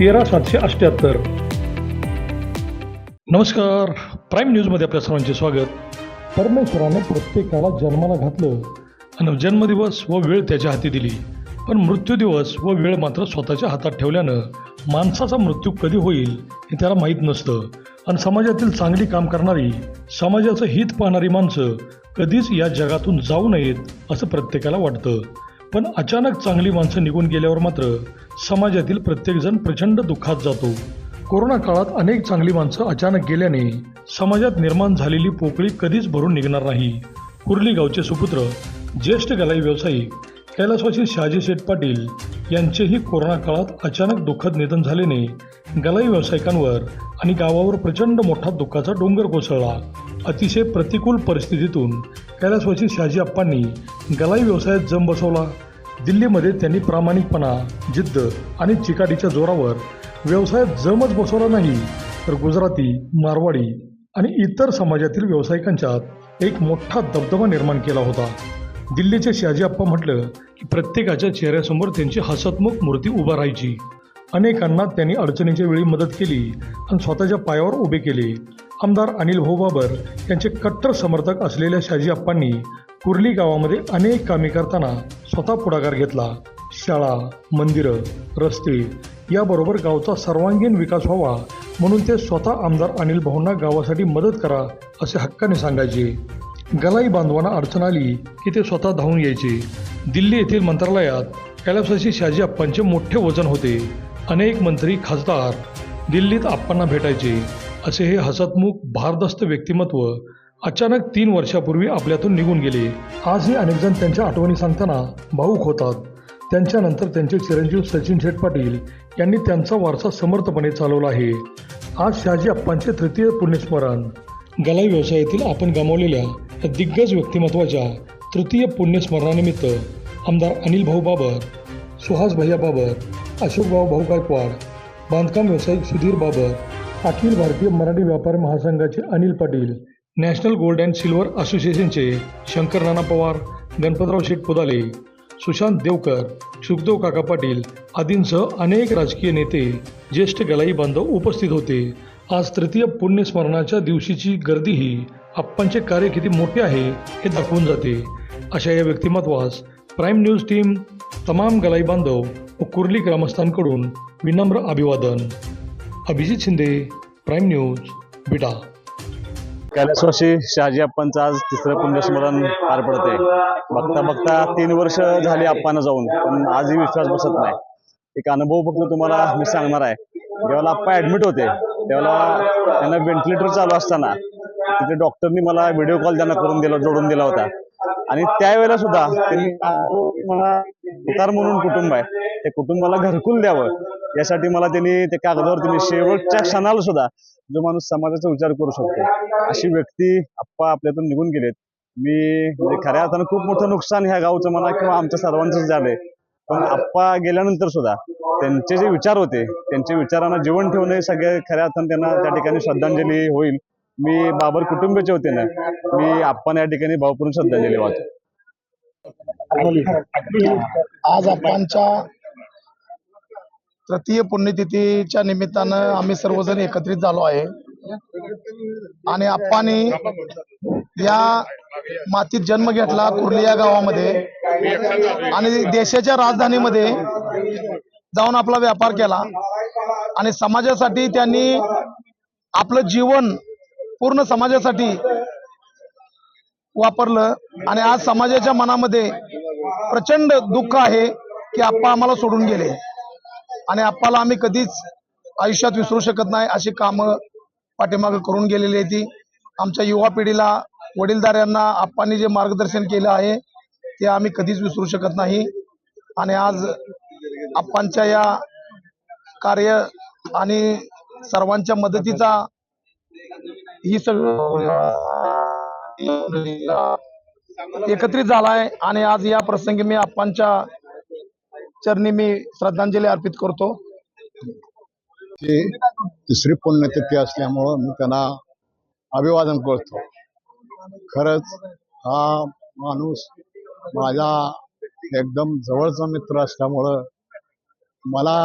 तेरा सातशे अठ्ठ्याहत्तर नमस्कार. प्राईम न्यूजमध्ये आपल्या सर्वांचे स्वागत. परमेश्वरानं प्रत्येकाला जन्माला घातलं. आणि जन्मदिवस व वेळ त्याच्या हाती दिली. पण मृत्यूदिवस व वेळ मात्र स्वतःच्या हातात ठेवल्यानं माणसाचा मृत्यू कधी होईल हे त्याला माहीत नसतं. आणि समाजातील चांगली काम करणारी समाजाचं हित पाहणारी माणसं कधीच या जगातून जाऊ नयेत असं प्रत्येकाला वाटतं. पण अचानक चांगली माणसं निघून गेल्यावर मात्र समाजातील प्रत्येकजण प्रचंड दुःखात जातो. कोरोना काळात अनेक चांगली माणसं अचानक गेल्याने समाजात निर्माण झालेली पोकळी कधीच भरून निघणार नाही. कुर्ली गावचे सुपुत्र ज्येष्ठ गलाई व्यावसायिक कैलासवासी शहाजी शेठ पाटील यांचेही कोरोना काळात अचानक दुःखद निधन झाल्याने गलाई व्यावसायिकांवर आणि गावावर प्रचंड मोठा दुःखाचा डोंगर कोसळला. अतिशय प्रतिकूल परिस्थितीतून कैलासवासी शहाजी अप्पांनी गलाई व्यवसायात जम बसवला. दिल्लीमध्ये त्यांनी प्रामाणिकपणा जिद्द आणि चिकाटीच्या जोरावर व्यवसायात जमच बसवला नाही तर गुजराती मारवाडी आणि इतर समाजातील व्यावसायिकांच्यात एक मोठा दबदबा निर्माण केला होता. दिल्लीचे शहाजी अप्पा म्हटलं की प्रत्येकाच्या चेहऱ्यासमोर त्यांची हसतमुख मूर्ती उभा राहायची. अनेकांना त्यांनी अडचणीच्या वेळी मदत केली आणि स्वतःच्या पायावर उभे केले. आमदार अनिल भाऊ बाबर यांचे कट्टर समर्थक असलेल्या शहाजी अप्पांनी कुर्ली गावामध्ये अनेक कामे करताना स्वतः पुढाकार घेतला. शाळा मंदिरं रस्ते याबरोबर गावचा सर्वांगीण विकास व्हावा म्हणून ते स्वतः आमदार अनिल भाऊंना गावासाठी मदत करा असे हक्काने सांगायचे. गलाई बांधवांना अडचण आली की ते स्वतः धावून यायचे. दिल्ली येथील मंत्रालयात कैलासाशी शहाजी अप्पांचे मोठे वजन होते. अनेक मंत्री खासदार दिल्लीत आप्पांना भेटायचे. असे हे हसतमुख भारदस्त व्यक्तिमत्व अचानक तीन वर्षापूर्वी आपल्यातून निघून गेले. आजही अनेकजण त्यांच्या आठवणी सांगताना भाऊक होतात. त्यांच्यानंतर त्यांचे चिरंजीव सचिन शेठ पाटील यांनी त्यांचा वारसा समर्थपणे चालवला आहे. आज शहाजी अप्पांचे तृतीय पुण्यस्मरण. गलाई व्यवसायातील आपण गमावलेल्या या दिग्गज व्यक्तिमत्वाच्या तृतीय पुण्यस्मरणानिमित्त आमदार अनिल भाऊ बाबर सुहास भैया बाबर अशोकभाऊ भाऊ गायकवाड बांधकाम व्यावसायिक सुधीर बाबर अखिल भारतीय मराठी व्यापारी महासंघाचे Anil Patil national gold and silver असोसिएशनचे शंकर नाना पवार गणपतराव शेठ पुदाले सुशांत देवकर सुखदेव काका पाटील आदींसह अनेक राजकीय नेते ज्येष्ठ गलाई बांधव उपस्थित होते. आज तृतीय पुण्यस्मरणाच्या दिवशीची गर्दीही आप्पांचे कार्य किती मोठे आहे हे दाखवून जाते. अशा या व्यक्तिमत्वास प्राईम न्यूज टीम तमाम गलाई बांधव व कुर्ली ग्रामस्थांकडून विनम्र अभिवादन. अभिजित शिंदे प्राईम न्यूज बिटा वर्षी शहाजी अप्पांचं आज तिसरं पुण्यस्मरण पार पडते बघता बघता तीन वर्ष झाली अप्पांना जाऊन पण आजही विश्वास बसत नाही. एक अनुभव फक्त तुम्हाला मी सांगणार आहे. जेव्हा अप्पा ऍडमिट होते तेव्हा त्यांना व्हेंटिलेटर चालू असताना तिथे डॉक्टरनी मला व्हिडिओ कॉल त्यांना करून दिला जोडून दिला होता. आणि त्यावेळेला सुद्धा त्यांनी मला उतार म्हणून कुटुंब आहे. ते कुटुंबाला घरकुल द्यावं यासाठी मला त्यांनी ते कागदावर त्यांनी शेवटच्या क्षणाला सुद्धा जो माणूस समाजाचा विचार करू शकतो. अशी व्यक्ती आप्पा आपल्यातून निघून गेलेत. मी म्हणजे खऱ्या अर्थानं खूप मोठं नुकसान ह्या गावचं म्हणा किंवा आमच्या सर्वांचंच झालंय. पण आप्पा गेल्यानंतर सुद्धा त्यांचे जे विचार होते त्यांच्या विचारांना जीवन ठेवणे हे सगळे खऱ्या अर्थानं त्यांना त्या ठिकाणी श्रद्धांजली होईल. मी बाबर कुटुंबीचे होते ना मी आप्पा या ठिकाणी भावपूर्ण श्रद्धांजली वाहतो. आज आपांच्या तृतीय पुण्यतिथीच्या निमित्तानं आम्ही सर्वजण एकत्रित झालो आहे. आणि आप्पानी या मातीत जन्म घेतला कुर्ली या गावामध्ये. आणि देशाच्या राजधानीमध्ये जाऊन आपला व्यापार केला. आणि समाजासाठी त्यांनी आपलं जीवन पूर्ण समाजासाठी वापरलं. आणि आज समाजाच्या मनामध्ये प्रचंड दुःख आहे की आप्पा आम्हाला सोडून गेले. आणि आप्पाला आम्ही कधीच आयुष्यात विसरू शकत नाही अशी कामं पाठीमागं करून गेलेली आहे ती. आमच्या युवा पिढीला वडीलधाऱ्यांना आप्पांनी जे मार्गदर्शन केलं आहे ते आम्ही कधीच विसरू शकत नाही. आणि आज आप्पांच्या या कार्य आणि सर्वांच्या मदतीचा ही सगळं एकत्रित झालाय. आणि आज या प्रसंगी मी आप्पांच्या चरणी मी श्रद्धांजली अर्पित करतो. ती तिसरी पुण्यतिथी असल्यामुळं मी त्यांना अभिवादन करतो. खरंच हा माणूस माझा एकदम जवळचा मित्र असल्यामुळं मला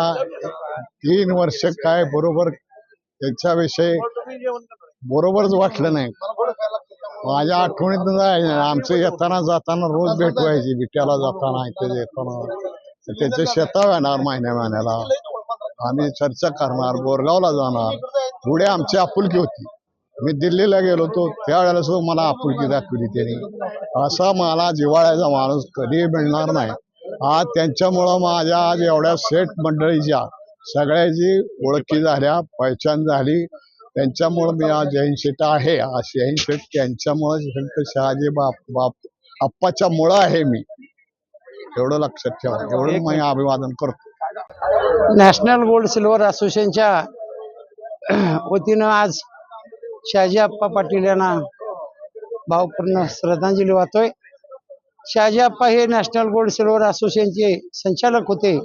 तीन वर्ष काय बरोबर त्याच्याविषयी बरोबरच वाटलं नाही. माझ्या आठवणीत जाय आमचं येताना जाताना रोज भेट व्हायची विट्याला जाताना इथे येताना. तर त्याचे शेताव येणार महिन्या महिन्याला. आम्ही चर्चा करणार बोरगावला जाणार. पुढे आमची आपुलकी होती. मी दिल्लीला गेलो होतो त्यावेळेला सुद्धा मला आपुलकी दाखवली त्यांनी. असा मला जिवाळ्याचा माणूस कधीही मिळणार नाही. आज त्यांच्यामुळं माझ्या आज एवढ्या सेट मंडळीच्या सगळ्याची ओळखी झाल्या पहिचान झाली. त्यांच्यामुळं मी आज जैन शेट आहे. आज जैन शेट त्यांच्यामुळं शहाजी बाप बाप आप्पाच्या मुळं आहे मी. एवढं लक्षात ठेवा. एवढं मी अभिवादन करतो. नॅशनल गोल्ड सिल्वर असोसिएशनच्या वतीनं आज शहाजी आप्पा पाटील यांना भावपूर्ण श्रद्धांजली वाहतोय. शहाजी आप्पा हे नॅशनल गोल्ड सिल्वर असोसिएशनचे संचालक होते.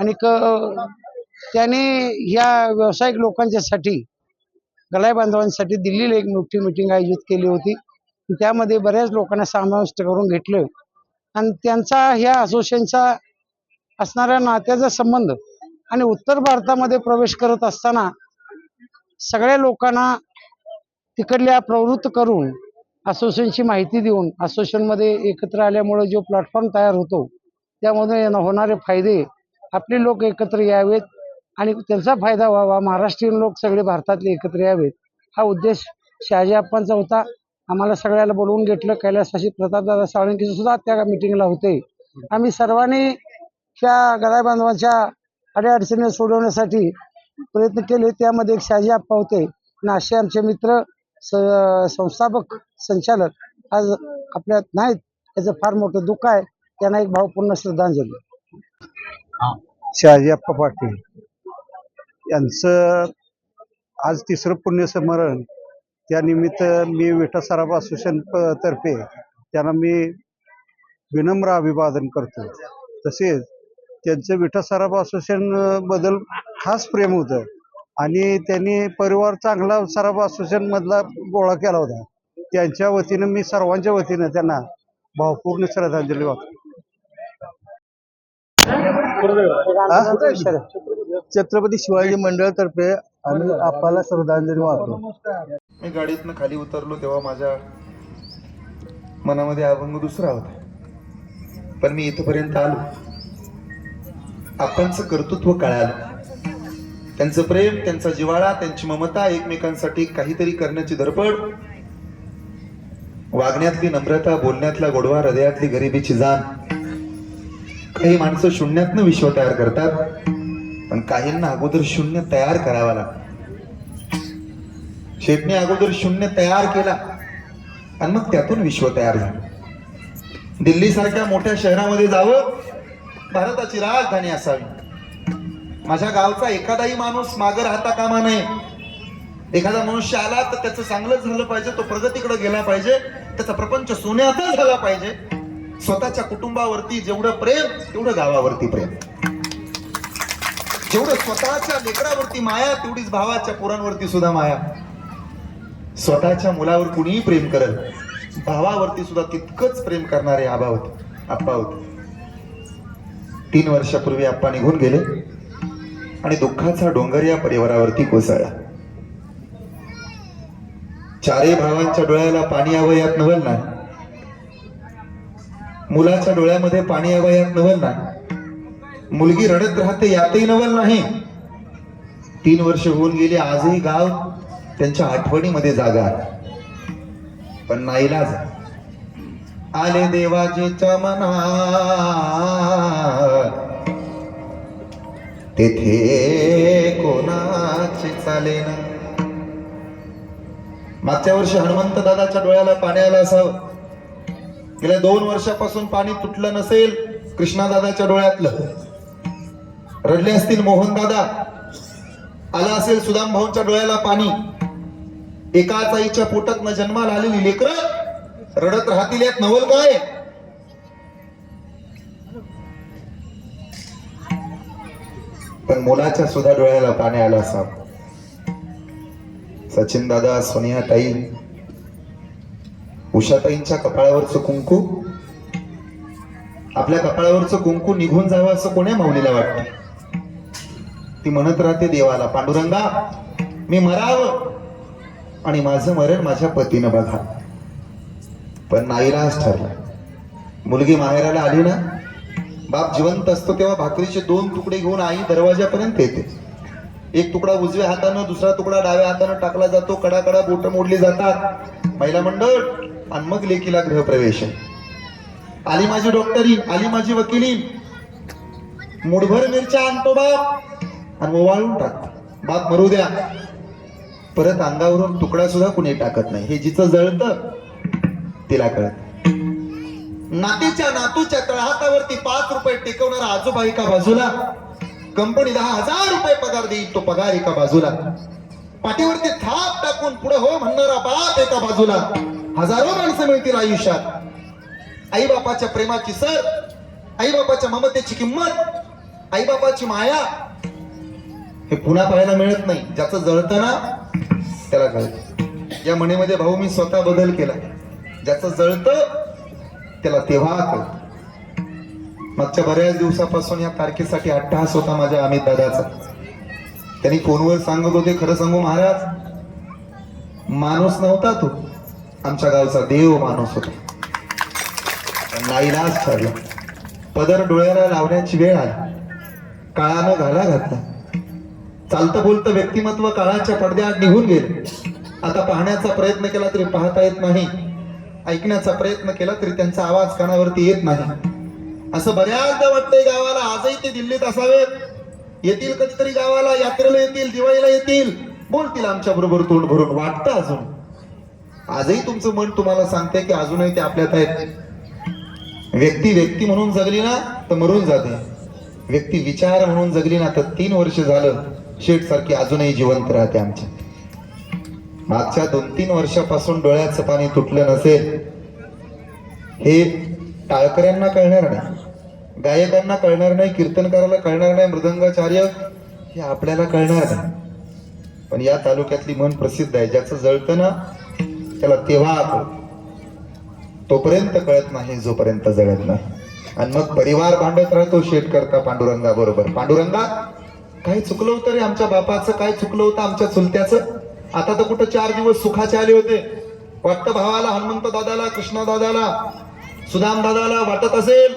आणि क- त्यांनी ह्या व्यावसायिक लोकांच्यासाठी गलाय बांधवांसाठी दिल्लीला एक मोठी मिटिंग आयोजित केली होती. त्यामध्ये बऱ्याच लोकांना समाविष्ट करून घेतलं. आणि त्यांचा ह्या असोसिएशनचा असणाऱ्या नात्याचा संबंध आणि उत्तर भारतामध्ये प्रवेश करत असताना सगळ्या लोकांना तिकडल्या प्रवृत्त करून असोसिएशनची माहिती देऊन असोसिएशनमध्ये एकत्र आल्यामुळे जो प्लॅटफॉर्म तयार होतो त्यामधून होणारे फायदे आपले लोक एकत्र यावेत आणि त्यांचा फायदा व्हावा. महाराष्ट्रीयन लोक सगळे भारतातले एकत्र यावेत. हा उद्देश शहाजी आप्पांचा होता. आम्हाला सगळ्याला बोलवून घेतलं. कैलासवासी प्रतापदादा साळुंके सुद्धा त्या मिटिंगला होते. आम्ही सर्वांनी त्या गदाय बांधवांच्या अडीअडचणी सोडवण्यासाठी प्रयत्न केले. त्यामध्ये एक शहाजी आप्पा होते. आणि असे आमचे मित्र स- संस्थापक संचालक आज आपल्यात नाहीत. याचं फार मोठं दुःख आहे. त्यांना एक भावपूर्ण श्रद्धांजली. शहाजी अप्पा पाटील यांचं आज तिसरं पुण्यस्मरण त्यानिमित्त मी विठा सराफ असोसिएशन तर्फे त्यांना मी विनम्र अभिवादन करतो. तसेच त्यांचं विठा सराफ असोसिएशनबद्दल खास प्रेम होतं आणि त्यांनी परिवार चांगला सराफ असोसिएशन मधला गोळा केला होता. त्यांच्या वतीनं मी सर्वांच्या वतीनं त्यांना भावपूर्ण श्रद्धांजली वाटतो छत्रपती शिवाजी मंडळातर्फे आम्ही आपल्याला श्रद्धांजली वाहतो. मी गाडीतनं खाली उतरलो तेव्हा माझ्या मनामध्ये अभंग दुसरा होता. पण मी इथपर्यंत आलो. आपणचं कर्तृत्व कळालं. त्यांचं प्रेम त्यांचा जिवाळा त्यांची ममता एकमेकांसाठी काहीतरी करण्याची धडपड. वागण्यातली नम्रता बोलण्यातला गोडवा हृदयातली गरिबीची जाण. काही माणसं शून्यातनं विश्व तयार करतात. पण काहींना अगोदर शून्य तयार करावा लागतो शेटने अगोदर शून्य तयार केला आणि मग त्यातून विश्व तयार झालं. दिल्ली सारख्या मोठ्या शहरामध्ये जावं भारताची राजधानी असावी. माझ्या गावचा एखादाही माणूस मागं राहता कामा नये. एखादा मनुष्य आला तर त्याचं चांगलं झालं पाहिजे तो प्रगतीकडे गेला पाहिजे त्याचा प्रपंच सोन्याचा झाला पाहिजे. स्वतःच्या कुटुंबावरती जेवढं प्रेम तेवढं गावावरती प्रेम. जेवढं स्वतःच्या लेकरावरती माया तेवढीच भावाच्या पोरांवरती सुद्धा माया. स्वतःच्या मुलावर कुणीही प्रेम करत भावावरती सुद्धा तितकंच प्रेम करणारे आबा होते आप्पा होते. तीन वर्षापूर्वी आप्पा निघून गेले आणि दुःखाचा डोंगर या परिवारावरती कोसळला. चारही भावांच्या डोळ्याला पाणी यावं यात नवल नाही. मुलाच्या डोळ्यामध्ये पाणी यावं यात नवल नाही. मुलगी रडत राहते यातही नवल नाही. तीन वर्ष होऊन गेली आजही गाव त्यांच्या आठवणीमध्ये जागा पण नाईलाज आले देवाजीच्या मना तेथे कोणाचे चाले ना मागच्या वर्षी हनुमंत दादाच्या डोळ्याला पाणी आलं असावं. गेल्या दोन वर्षापासून पाणी तुटलं नसेल कृष्णा दादाच्या डोळ्यातलं. रडले असतील मोहन दादा. आला असेल सुदाम भाऊंच्या डोळ्याला पाणी. एकाच आईच्या पोटात जन्माला आलेली लेकर रडत राहतील यात नवल काय? पण मुलाच्या सुद्धा डोळ्याला पाणी आलं असावं. सचिन दादा सोनिया ताई उषाताईंच्या कपाळावरचं कुंकू. आपल्या कपाळावरचं कुंकू निघून जावं असं कोण्या माऊलीला वाटतं? ती म्हणत राहते देवाला पांडुरंगा मी मराव आणि माझं मरण माझ्या पतीनं बघा. पण नाईलाज ठरला. मुलगी माहेराला आली ना बाप जिवंत असतो तेव्हा भाकरीचे दोन तुकडे घेऊन आई दरवाजापर्यंत येते. एक तुकडा उजव्या हातानं दुसरा तुकडा डाव्या हातानं टाकला जातो कडा कडा बोट मोडली जातात. महिला मंडळ आणि मग लेकीला गृहप्रवेश. आली माझी डॉक्टरी आली माझी वकिली. मुठभर मिरच्या आणतो बाप. आणि ओवाळून टाक बाप मरू द्या. परत अंगावरून तुकडा सुद्धा कुणी टाकत नाही. हे जिचं जळतं तिला कळत. नातीच्या नातूच्या तळहातावरती पाच रुपये टेकवणारा आजोबा एका बाजूला. कंपनी दहा हजार रुपये पगार देईल तो पगार एका बाजूला. पाठीवरती थाप टाकून पुढे हो म्हणणारा बाप एका बाजूला. हजारो माणसं मिळतील आयुष्यात. आई बापाच्या प्रेमाची सर आई बापाच्या ममतेची किंमत आई बापाची माया हे पुन्हा पाहायला मिळत नाही. ज्याचं जळतं ना त्याला कळत या म्हणीमध्ये भाऊ मी स्वतः बदल केला. ज्याचं जळतं त्याला तेव्हा कळत मागच्या बऱ्याच दिवसापासून या तारखेसाठी अट्टहास होता माझ्या अमित दादाचा. त्यांनी फोनवर सांगत होते खरं सांगू महाराज? माणूस नव्हता तो. आमच्या गावचा देव माणूस होता. नाईलाज ठरला. पदर डोळ्याला लावण्याची वेळ आली. काळानं घाला घातला. चालतं बोलतं व्यक्तिमत्व काळाच्या पडद्यात निघून गेले. आता पाहण्याचा प्रयत्न केला तरी पाहता येत नाही. ऐकण्याचा प्रयत्न केला तरी त्यांचा आवाज कानावरती येत नाही. असं बऱ्याचदा वाटतंय गावाला आजही ते दिल्लीत असावेत येतील कधीतरी गावाला यात्रेला येतील दिवाळीला येतील. बोलतील आमच्या बरोबर तोंड भरून. वाटतं अजून. आजही तुमचं मन तुम्हाला सांगते की अजूनही ते आपल्यात आहेत. व्यक्ती व्यक्ती म्हणून जगली ना तर मरून जाते. व्यक्ती विचार म्हणून जगली ना तर तीन वर्ष झालं. शेठ सारखी अजूनही जिवंत राहते आमच्या मागच्या दोन तीन वर्षापासून डोळ्याचं पाणी तुटलं नसेल हे टाळकऱ्यांना कळणार नाही गायकांना कळणार नाही कीर्तनकाराला कळणार नाही मृदंगाचार्य हे आपल्याला कळणार नाही. पण या तालुक्यातली मन प्रसिद्ध आहे ज्याचं जळतं ना त्याला तेव्हा तोपर्यंत कळत नाही जोपर्यंत जळत नाही. आणि मग परिवार भांडत राहतो शेट करता पांडुरंगा बरोबर पांडुरंगा काही चुकलं होतं रे आमच्या बापाचं काय चुकलं होतं आमच्या चुलत्याचं? आता तर कुठं चार दिवस सुखाचे आले होते. वाटतं भावाला हनुमंत दादाला कृष्णा दादाला सुदाम दादाला वाटत असेल?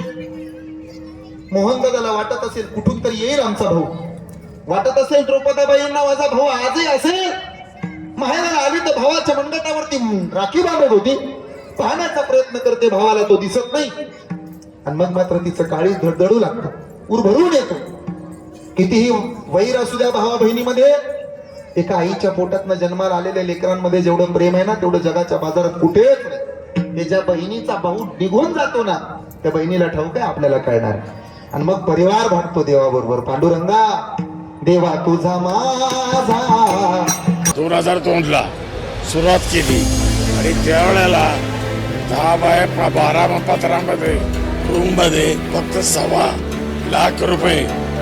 मोहन दादाला वाटत असेल? कुठून तरी येईल आमचा भाऊ. वाटत असेल द्रौपदाबाईंना माझा भाऊ आजही असेल? माहेराला आली तर भावाच्या मंडटावरती राखी बांधत होती. पाहण्याचा प्रयत्न करते भावाला तो दिसत नाही. आणि मग मात्र तिचं काळी धडधडू लागतं. उर भरून येतो. कितीही वैर असू द्या भावा बहिणीमध्ये एका आईच्या पोटातनं जन्माला आलेल्या लेकरांमध्ये जेवढं प्रेम आहे ना तेवढं जगाच्या बाजारात कुठेच नाही. हे ज्या बहिणीचा भाऊ निघून जातो ना त्या बहिणीला ठाऊक आहे आपल्याला कळणार आणि मग परिवार वाटतो देवाबरोबर. पांडुरंगा देवा तुझा माझा. दोन हजार दोनला सुरुवात केली. आणि त्यावेळेला दहा बाय बारा पत्रामध्ये रूममध्ये फक्त सव्वा लाख रुपये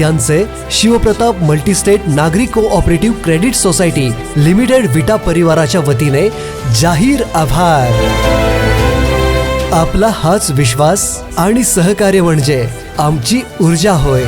यांचे शिवप्रताप मल्टीस्टेट नागरिक cooperative credit society limited Vita परिवाराच्या वतीने जाहीर आभार. आपला हाच विश्वास आणि सहकार्य म्हणजे आमची ऊर्जा होय.